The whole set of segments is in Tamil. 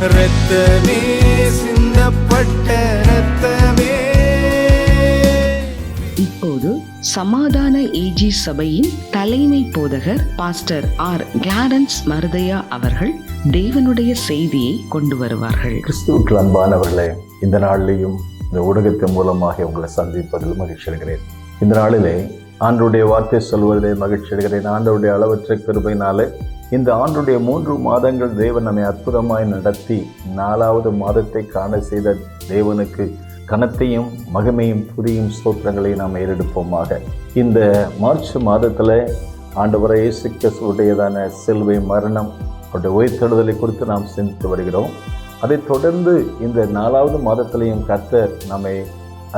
ரத்தமே சிந்தப்பட்ட ரத்தமே இப்போது சமாதான ஏஜி சபையின் தலைமை போதகர் பாஸ்டர் ஆர். கிளாரன்ஸ் மருதையா அவர்கள் தேவனுடைய செய்தியை கொண்டு வருவார்கள். கிறிஸ்துவுக்கு அன்பானவர்களே இந்த நாளிலேயும் இந்த ஊடகத்தின் மூலமாக உங்களை சந்திப்பதில் மகிழ்ச்சி அடைகிறேன். இந்த நாளிலே ஆண்டுடைய வார்த்தை சொல்வதிலே மகிழ்ச்சி அடைகிறேன். ஆண்டவருடைய அளவற்ற கிருபையினாலே இந்த ஆண்டுடைய மூன்று மாதங்கள் தேவன் நம்மை அற்புதமாய் நடத்தி நாலாவது மாதத்தை காண செய்த தேவனுக்கு கனத்தையும் மகிமையும் புதியும் ஸ்தோத்திரங்களை நாம் ஏறெடுப்போமாக. இந்த மார்ச் மாதத்தில் ஆண்டவரை இயேசு கிறிஸ்துவுடையதான செல்வை மரணம் அவருடைய உயிர்த்தெழுதலை குறித்து நாம் சிந்தித்து வருகிறோம். அதைத் தொடர்ந்து இந்த நாலாவது மாதத்திலையும் கர்த்தர் நம்மை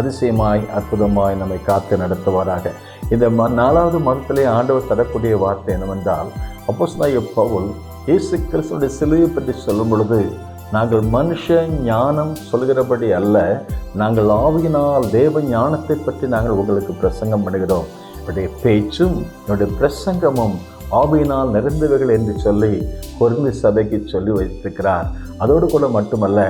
அதிசயமாய் அற்புதமாய் நம்மை காத்து நடத்துவாராக. இந்த ம நாலாவது மாதத்திலே ஆண்டவர் தரக்கூடிய வார்த்தை என்னவென்றால் அப்போஸ்தலனாகிய பவுல் இயேசு கிறிஸ்துடைய சிலுவை பற்றி சொல்லும் பொழுது நாங்கள் மனுஷ ஞானம் சொல்கிறபடி அல்ல நாங்கள் ஆவியினால் தேவ ஞானத்தை பற்றி நாங்கள் உங்களுக்கு பிரசங்கம் பண்ணுகிறோம். என்னுடைய பேச்சும் என்னுடைய பிரசங்கமும் ஆவியினால் நிறைந்தவர்கள் என்று சொல்லி பொருந்து சபைக்கு சொல்லி வைத்திருக்கிறார். அதோடு கூட மட்டுமல்ல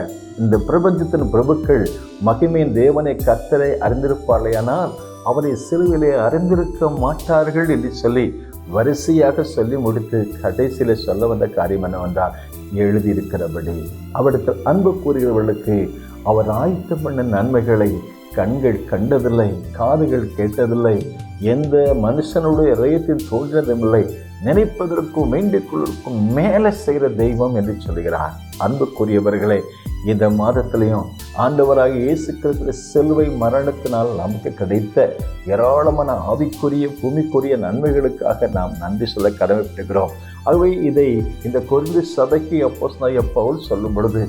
இந்த பிரபஞ்சத்தின் பிரபுக்கள் மகிமையின் தேவனை கத்தரை அறிந்திருப்பார்களேயானால் அவரை சிலுவிலே அறிந்திருக்க மாட்டார்கள் என்று சொல்லி வரிசையாக சொல்லி முடித்து கடைசியில் சொல்ல வந்த காரியம் என்னவென்றால் எழுதியிருக்கிறபடி. அவருக்கு அன்பு கூறுகிறவர்களுக்கு அவர் ஆயத்தம் பண்ண நன்மைகளை கண்கள் கண்டதில்லை காதுகள் கேட்டதில்லை எந்த மனுஷனுடைய இதயத்தில் தோன்றதுமில்லை நினைப்பதற்கும் வேண்டிக் கொள்வதற்கும் மேலே செய்கிற தெய்வம் என்று சொல்கிறார். அன்புக்குரியவர்களே இந்த மாதத்திலையும் ஆண்டவராக இயேசு கிறிஸ்துவ செல்வை மரணத்தினால் நமக்கு கிடைத்த ஏராளமான ஆவிக்குரிய பூமிக்குரிய நன்மைகளுக்காக நாம் நன்றி சொல்ல கடமைப்பட்டுகிறோம் ஆகவே இதை இந்த குறிந்து சபைக்கு அப்போஸ் பவுல் சொல்லும் பொழுது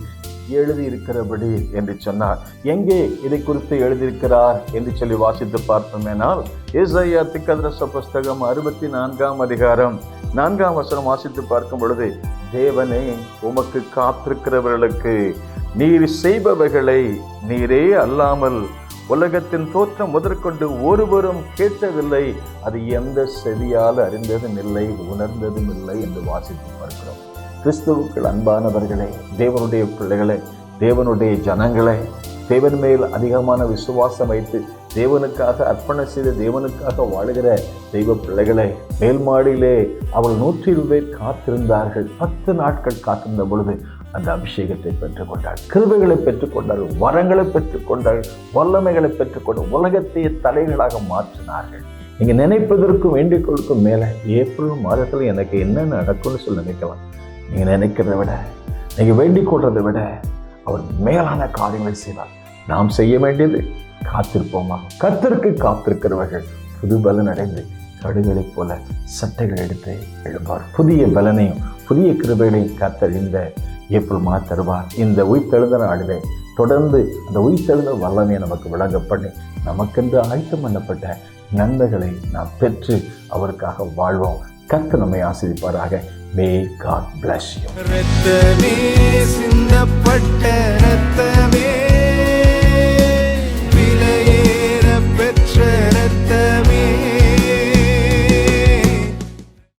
எழுதியிருக்கிறபடி என்று சொன்னார். எங்கே இதை குறித்து எழுதியிருக்கிறார் என்று சொல்லி வாசித்து பார்த்தோமேனால் ஏசாயா திக்கதரச புஸ்தகம் அறுபத்தி நான்காம் அதிகாரம் நான்காம் வசனம் வாசித்து பார்க்கும் பொழுது தேவனே உமக்கு காத்திருக்கிறவர்களுக்கு நீர் செய்பவைகளை நீரே அல்லாமல் உலகத்தின் தோற்றம் முதற்கொண்டு ஒருவரும் கேட்டதில்லை அது எந்த செவியால் அறிந்ததும் இல்லை உணர்ந்ததும் இல்லை என்று வாசித்து பார்க்கிறோம். கிறிஸ்துவுக்கள் அன்பானவர்களே தேவனுடைய பிள்ளைகளே தேவனுடைய ஜனங்களே தேவன் மேல் அதிகமான விசுவாசம் வைத்து தேவனுக்காக அர்ப்பணம் செய்த தேவனுக்காக வாழுகிற தெய்வ பிள்ளைகளை மேல்மாடியிலே அவள் நூற்றி பேர் காத்திருந்தார்கள். பத்து நாட்கள் காத்திருந்த பொழுது அந்த அபிஷேகத்தை பெற்றுக்கொண்டார். கிருபைகளை பெற்றுக்கொண்டார் வரங்களை பெற்றுக்கொண்டார் வல்லமைகளை பெற்றுக்கொண்டு உலகத்தையே தலைகளாக மாற்றினார்கள். நீங்கள் நினைப்பதற்கும் வேண்டிக்கொள்ளுக்கும் மேலே ஏப்ரல் மாதத்தில் எனக்கு என்ன நடக்கும்னு சொல்லி நினைக்கலாம். நீங்கள் நினைக்கிறத விட நீங்கள் வேண்டிக் கொள்றதை விட அவர் மேலான காரியங்களை செய்வார். நாம் செய்ய வேண்டியது காத்திருப்போமா? கத்திற்கு காத்திருக்கிறவர்கள் புது பலன் அடைந்து கடுகளைப் போல சட்டைகள் எடுத்து எழுப்பார். புதிய பலனையும் புதிய கிருபைகளையும் கத்தறிந்த ஏப்ரல் மாத தருவார். இந்த உயிர்த்தெழுந்த நாளிலே தொடர்ந்து அந்த உயிர்த்தெழுந்த வல்லமை நமக்கு விளங்க பண்ணி நமக்கென்று ஆயத்தம் பண்ணப்பட்ட நன்மைகளை நாம் பெற்று அவருக்காக வாழ்வோம். கத்து நம்மை ஆசிரிப்பாராக மே காட் பிளஸ் சிந்தப்பட்ட